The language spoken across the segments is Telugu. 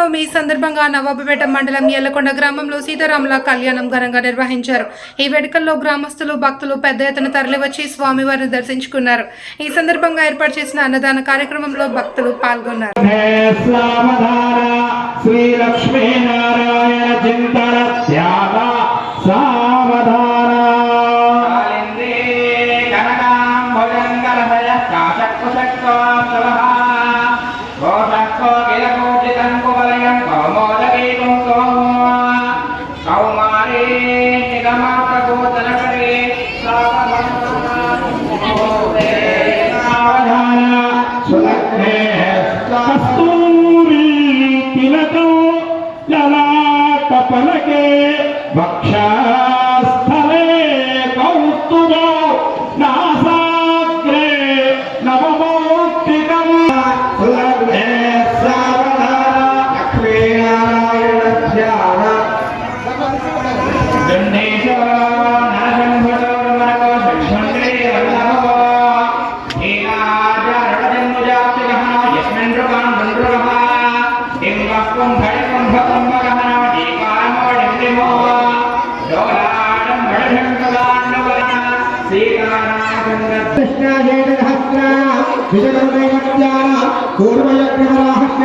శ్రీరామనవమి సందర్భంగా నవాబుపేట మండలం ఎల్లకొండ గ్రామంలో సీతారాముల కళ్యాణం ఘనంగా నిర్వహించారు. ఈ వేడుకల్లో గ్రామస్తులు భక్తులు పెద్ద ఎత్తున తరలివచ్చి స్వామివారిని దర్శించుకున్నారు. ఈ సందర్భంగా ఏర్పాటు చేసిన అన్నదాన కార్యక్రమంలో భక్తులు పాల్గొన్నారు.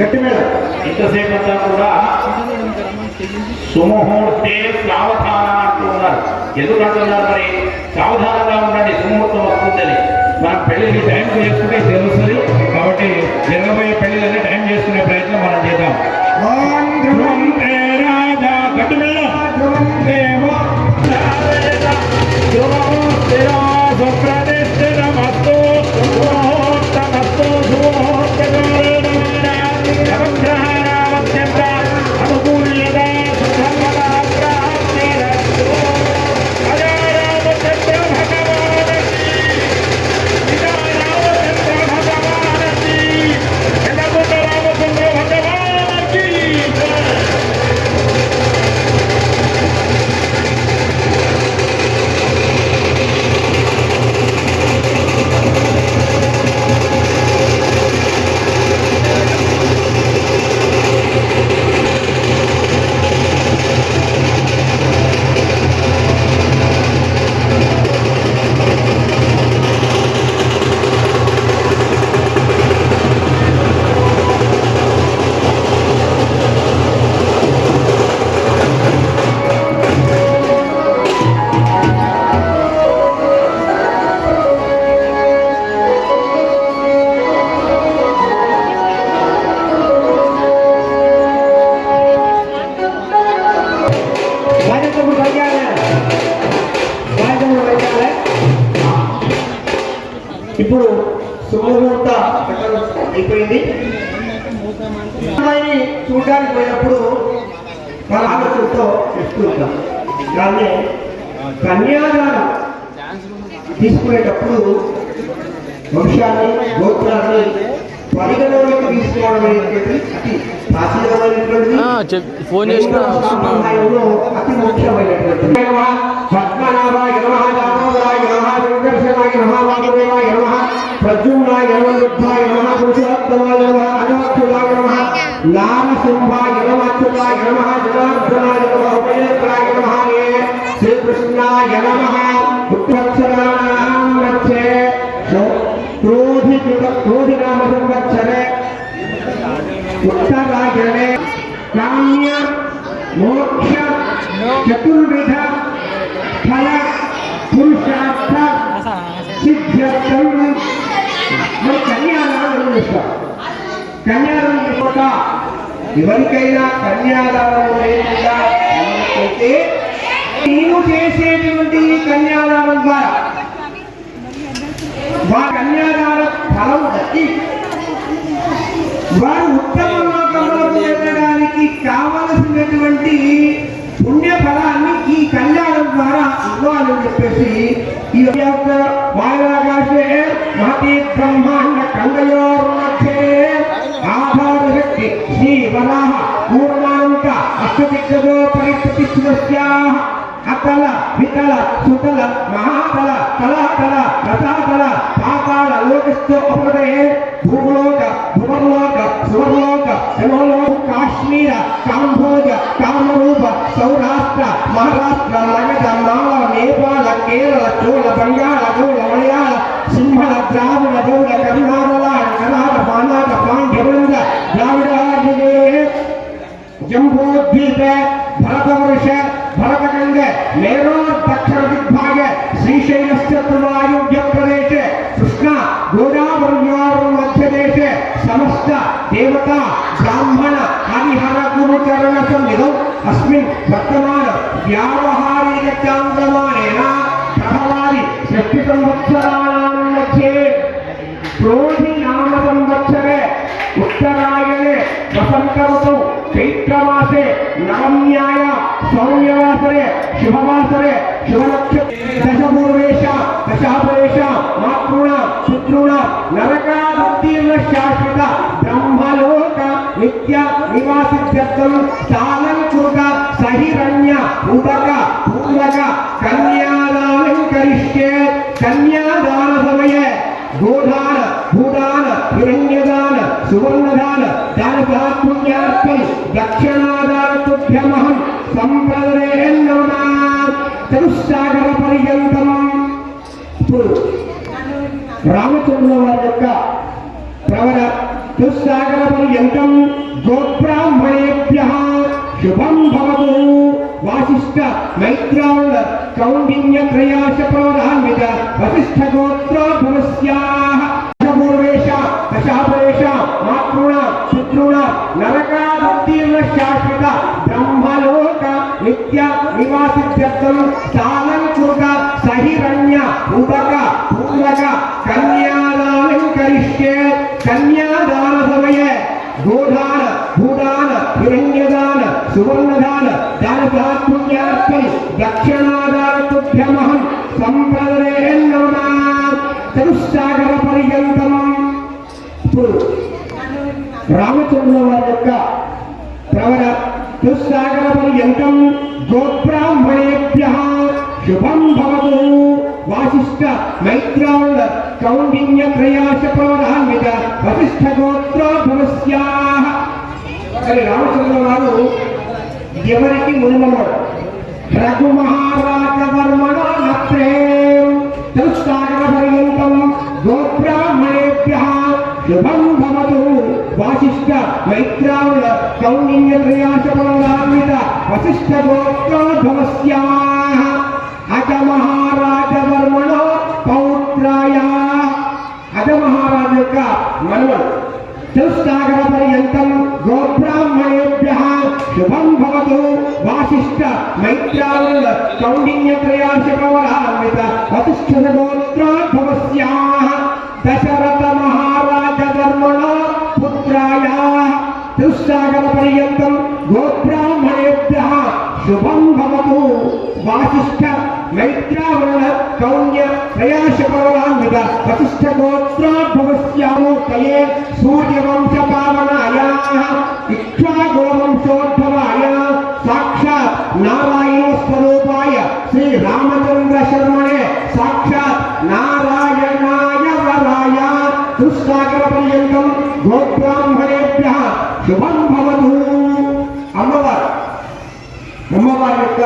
గట్టి మేడం ఇంతసేపు అంతా కూడా సుముహూర్తే సావధాన అంటూ ఉన్నారు. ఎందుకు అంటున్నారు మరి? సావధానంగా ఉండండి సుముహూర్తం వస్తుందని. మనం పెళ్ళికి టైం చేసుకుంటే తెలుస్తుంది. కాబట్టి జరగబోయే పెళ్ళిళ్ళని టైం చేసుకునే ప్రయత్నం మనం చేద్దాం. ధ్రువం తే ధ్రువం దేవో ధ్రువం పోయినప్పుడు మన ఆలోచనతో ఉంటాం దాన్ని కన్యాదానం తీసుకునేటప్పుడు వంశాన్ని గోత్రాన్ని పరిగణలోకి తీసుకోవడం అనేటువంటి అతి చెప్ ఫోన్ చేసిన అతి ముఖ్యమైనటువంటి పద్మనాభాయ నమః దామోదరాయ నమః వెంకటేశాయ నమః వాసుదేవాయ నమః ప్రద్యుమ్నాయ నమః नारसिंहाय नमः नमः जनार्दनाय नमः उपेन्द्राय नमः श्रीकृष्णाय नमः उत्तक्षराणां वच्चे क्रोधिकृत क्रोधिनामसंवत्सरे उत्तरायणे काम्य मोक्ष चतुर्विध फल पुरुषार्थ सिद्ध्यर्थम कन्यादान कन्यादान ఎవరికైనా కన్యాదానము లేకుండా నేను చేసేటువంటి కన్యాదానం ద్వారా వారి కన్యాదాన ఫలం వచ్చి వారు ఉత్తమ లోకంలోకి వెళ్ళడానికి కావలసినటువంటి పుణ్య ఫలాన్ని ఈ కళ్యాణం ద్వారా ఇవ్వాలని చెప్పేసి ఈ యొక్క వాయురాకాశ మహతీ బ్రహ్మాండ కండలో పూర్ణాంక అష్టదిగ్గజో పరిస్థితిస్యాహ అతల వితల సుతల మహాతల కలహతల రసాతల పాతాళ లోకస్థో అపదే భూలోక భువర్లోక సువర్లోక శివలోక కాశ్మీర కాంభోజ కామరూప సౌరాష్ట్ర మహారాష్ట్ర మగధ మాల నేపాల కేరళ చోళ బంగాళ గోళ अस्मिन् वर्तमान व्यावहारिक चान्द्रमानेन प्रभवादि षष्टिसंवत्सराणां मध्ये क्रोधि नाम संवत्सरे उत्तरायणे वसंत ऋतौ चैत्रमासे नवम्याय सौम्यवासरे शुभवासरे शुभनक्षत्रे दशपूर्वेश दशापरेश मातॄणा पितॄणा नरकादुत्तीर्ण शाश्वत ब्रह्मलोक नित्य निवासित्यर्थं सालङ्कृत చతుస్సాగరపర్యంతం గోబ్రాహ్మణేభ్య శుభం భవతు. వాసిష్ట మైత్రావణ కౌండిన్య త్రయాశ ప్రవరాన్విత వసిష్ఠ గోత్రోద్భవస్యాః పూర్వేష దశాపరేష మాతృణ పితృణ నరకాదుత్తీర్ణ శాశ్వత బ్రహ్మలోక నిత్య నివాసిత్యర్థం సాలంకృత సహిరణ్య ఉదక పూరక కన్యాదానం కరిష్యే కన్యాదాన హిరణ్యదాన సువర్ణదాన దాన సహస్పుణ్యార్థం సంప్రదరే చతుస్సాగర పర్యంతం ఇప్పుడు రామచంద్ర వారి యొక్క ప్రవర దుస్సాగర పర్యంతం గోబ్రాహ్మణేభ్య శుభం భవతు వాసిష్ట మైత్రావణ కౌండిన్య త్రయాశ ప్రవరాన్విత వసిష్ఠ గోత్రోద్భవస్యాః మరి రామచంద్ర వారు ఎవరికి మునిమన్నాడు రఘు మహారాజ వర్మణ నత్రే. చతుస్సాగర పర్యంతం గోబ్రాహ్మణేభ్య శుభం భవతు. వాసిష్ఠ కౌండిన్య వసిష్ఠ చతుస్సాగర పర్యంతం గోబ్రాహ్మణేభ్య శుభం భవతు. వాసిష్ఠ మైత్రావరణ కౌన్య ప్రయాశ పర్వాన్విత వసిష్ఠ గోత్రోద్భవస్యామూర్తయే సూర్యవంశ పావనాయ ఇక్ష్వాగోవంశోద్భవాయ సాక్షాత్ నారాయణ స్వరూపాయ శ్రీ రామచంద్ర శర్మణే సాక్షాత్ నారాయణాయ వరాయ దుస్సాగర పర్యంతం గోబ్రాహ్మణ అమ్మవారి యొక్క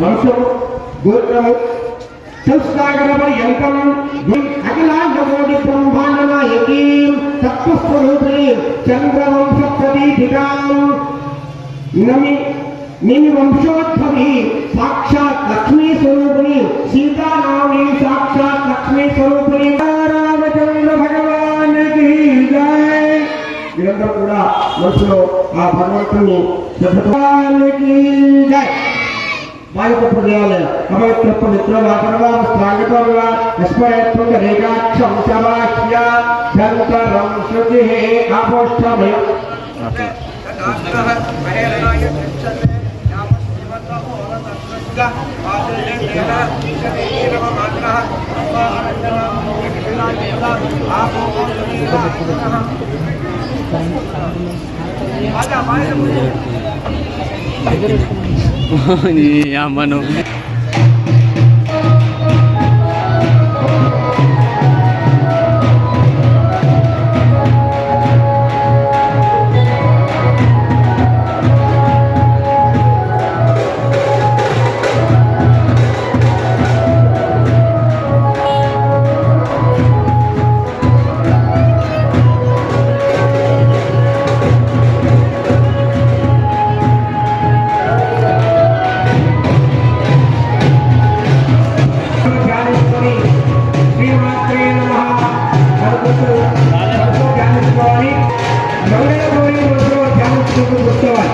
వంశము గోత్రము సంస్కార పర్యంతం అఖిలాండ కోటి బ్రహ్మాండ నాయకీ తత్వస్వరూపిణి చంద్రవంశ ప్రదీపికాం నమి నిమి వంశోద్భవి సాక్షాత్ లక్ష్మీ స్వరూపిణి సీతారామి సాక్షాత్ లక్ష్మీ స్వరూపిణి రామచంద్ర భగవానికి జై మీరందరూ కూడా మనసులో ఆ భగవంతుడు భగవాన్ కి జై వాయుపుణ్యాలయ అమయత్ర పవిత్రవాకరవా స్వాగతవా విస్మయత్మక రేఖాక్షంశమాఖ్య శంకరం శృతి ఆపోష్టమయ ఆపో 아니 야만호 বক্তব্য করতে হয়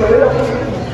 Gracias.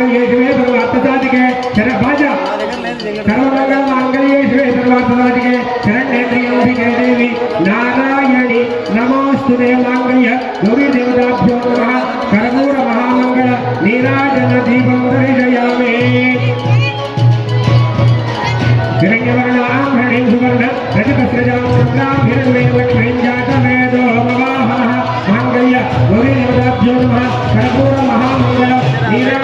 ಮಾಂಗಲ್ಯೇಶ್ವೇ ಸರ್ವಾರ್ಥಸಾಧಿಕೆ ಶರ ಭಾಜ ಸರ್ವಮಂಗಲ ಮಾಂಗಲ್ಯೇಶ್ವೇ ಸರ್ವಾರ್ಥಸಾಧಿಕೆ ಶರಣ್ಯೇಂದ್ರಿಯೋಭಿಗೆ ದೇವಿ ನಾರಾಯಣಿ ನಮೋಸ್ತು ದೇವ ಮಾಂಗಲ್ಯ ಗೌರಿ ದೇವತಾಭ್ಯೋ ನಮಃ ಕರ್ಮೂರ ಮಹಾಮಂಗಳ ನೀರಾಜನ ದೀಪಂ ಪರಿಷಯಾಮೇ हिरण्यवर्णाभरणीं सुवर्ण रजतस्रजां रत्नाभिरन्वे लक्ष्मीं जातवेदो मवाहनः माङ्गल्य गौरीदेवताभ्यो नमः कर्पूरमहामङ्गल नीरा